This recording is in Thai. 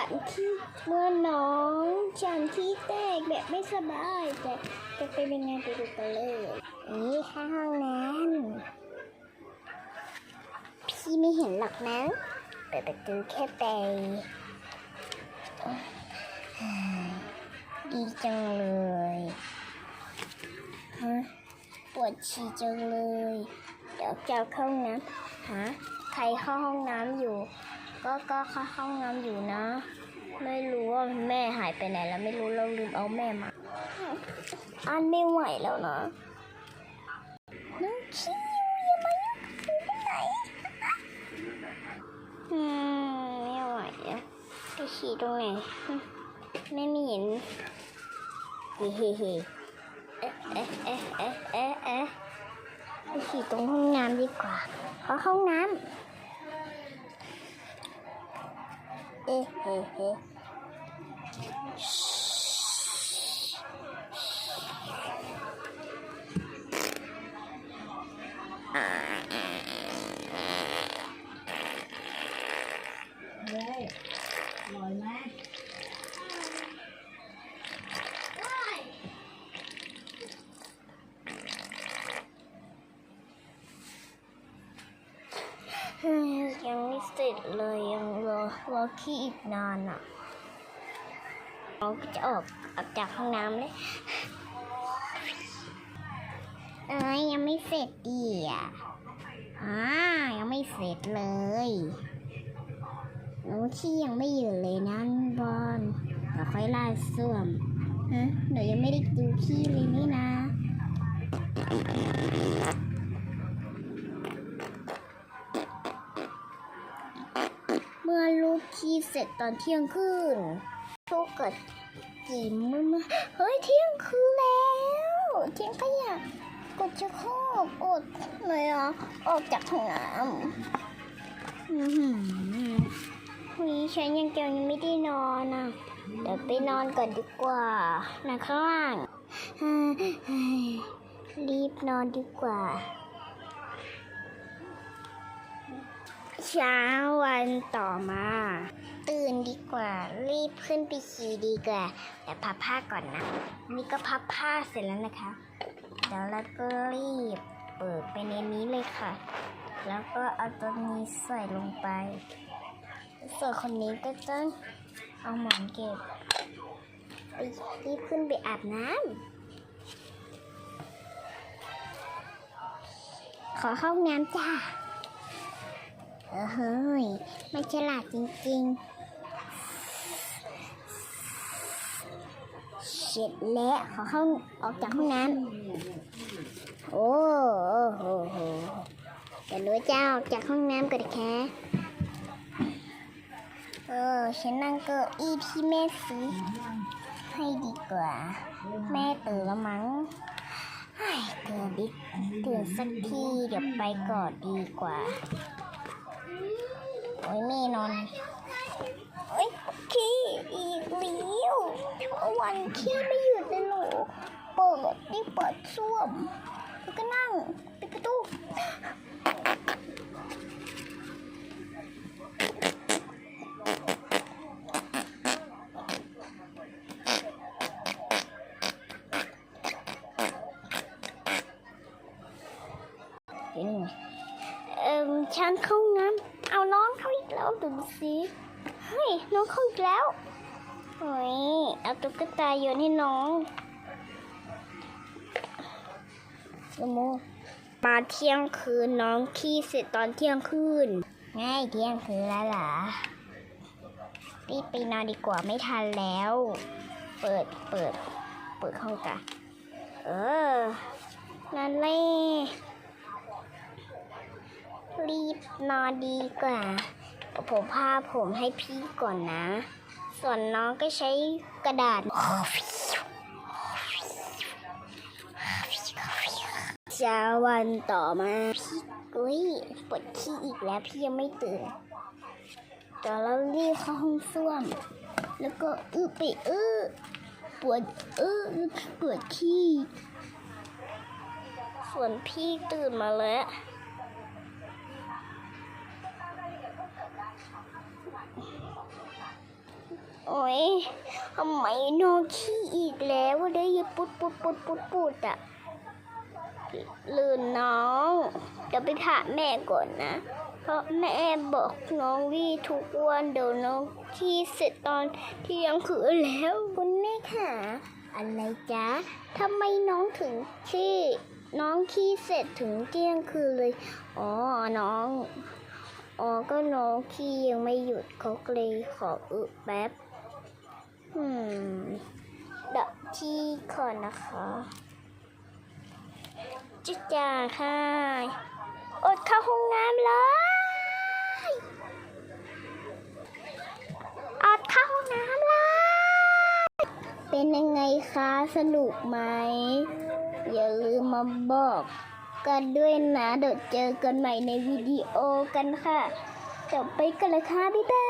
ันที่เมื่อน้องฉันที่แตกแบบไม่สบาย แต่จะเป็นยังไงไปดูกันเลย นี่ค่ะห้องน้ำพี่ไม่เห็นหรอกนะเปิดประตูแค่ไปดีจังเลยฮะปวดฉี่จังเลย เดี๋ยวจะเข้าห้องน้ำหาใครเข้าห้องน้ำอยู่ ก็ก็เข้าห้องน้ำอยู่นะ ไม่รู้ว่าแม่หายไปไหนแล้วไม่รู้เราลืมเอาแม่มาอันไม่ไหวแล้วนะน้องคิวอย่ามายุ่งกูไปไหนอืมไม่ไหวไปฉี่ตรงไหนไม่มีเห็นเฮ้เฮ้เฮ้เอ๊ะเอ๊ะเอ๊ะเอ๊ะเอ๊ะเอ๊ะไปฉี่ตรงห้องน้ำดีกว่าเพราะห้องน้ำ เอ๊ะเอ๊ะเอ๊ะอ่า เลยอร่อยไหม เฮ้ยยังไม่เส ร็จเลยยังรอรอขี้อีกนานอะเราก็จะออกออกจากห้องน้ำเลยเอ้ยยังไม่เสร็จดีอะอ่ายังไม่เสร็จเลยหนูขี้ยังไม่หยุดเลยนั่นบอลเดี๋ยวค่อยลาดส้วมฮะเดี๋ยวยังไม่ได้ดูขี้เลยนี่นะ เสร็จตอนเที่ยงคืนลูกเกิดกี่มื้อเฮ้ยเที่ยงคืนแล้วเที่ยงก็อยากกดจะโคกอดเลยอะออกจากห้องน้ำอือหือวีฉันยังยังไม่ได้นอนอะเดี๋ยวไปนอนก่อนดีกว่านะข้างล่างรีบนอนดีกว่า เช้าวันต่อมา นดีกว่า รีบขึ้นไปขี่ดีกว่าแต่พับผ้าก่อนนะ นี่ก็พับผ้าเสร็จแล้วนะคะเดี๋ยวเราก็รีบเปิดไปในนี้เลยค่ะ แล้วก็เอาตัวนี้ใส่ลงไป ส่วนคนนี้ก็ต้องเอาหมอนเก็บไปรีบขึ้นไปอาบน้ำขอเข้าห้องน้ำจ้าเออเฮ้ยไม่ฉลาดจริง ๆ เสร็จแล้วขอเข้าออกจากห้องน้ำโอ้โหโหเดี๋ยวรู้จะออกจากห้องน้ำก่อนนะคะเออฉันนั่งเก้าอี้ที่แม่ซื้อให้ดีกว่า แม่ตื่นแล้วมั้งเฮ้ตื่นดิตื่นสักทีเดี๋ยวไปก่อนดีกว่า โอ้ยแม่นอน โอ้ยขี้อีกแล้ว วันขี้ไม่หยุดเลยหนูเปิดนี่เปิดส้วมแล้วก็นั่งปิดประตูเดี๋ยวนี่ไงเอ่มฉันเข้าน้ำเอาน้องเข้าอีกแล้วดูสิเฮ้ยน้องเข้าอีกแล้ว เฮ้ยเอาตุ๊กตาโยนให้น้องโมมาเที่ยงคืนน้องขี้เสร็จตอนเที่ยงคืน ง่ายเที่ยงคืนแล้วเหรอรีบไปนอนดีกว่าไม่ทันแล้ว เปิดเปิด เปิดห้องกันเออ นั่นเลยรีบนอนดีกว่า ผมพาผมให้พี่ก่อนนะ ส่วนน้องก็ใช้กระดาษ เช้าวันต่อมาพี่กุ้ยปวดขี้อีกแล้วพี่ยังไม่ตื่นเดี๋ยวเรารีบเข้าห้องส้วม แล้วก็อื้อไปอื้อปวดอื้อปวดขี้ ส่วนพี่ตื่นมาแล้ว โอ้ยทำไมน้องขี้อีกแล้วเลยอย่าปุดปุดปุดปุดปุดอะลื่นน้องเดี๋ยวไปถามแม่ก่อนนะ เพราะแม่บอกน้องวี่ทุกวันเดี๋ยวน้องขี้เสร็จตอนเที่ยงคืนแล้วคุณแม่ค่ะอะไรจ๊ะทำไมน้องถึงขี้น้องขี้เสร็จถึงเที่ยงคืนเลย อ๋อ น้อง อ๋อ ก็น้องขี้ยังไม่หยุดเขาก็เลยขออึแป๊บืมเดับที่ก่อนนะคะจุดจ่าค่ะ อดเข้าห้องน้ำเลยอดเข้าห้องน้ำเลย เป็นยังไงคะสนุกไหม อย่าลืมมาบอกกันด้วยนะเดี๋ยวเจอกันใหม่ในวิดีโอกันค่ะ จบไปกันเลยค่ะ บ๊ายบาย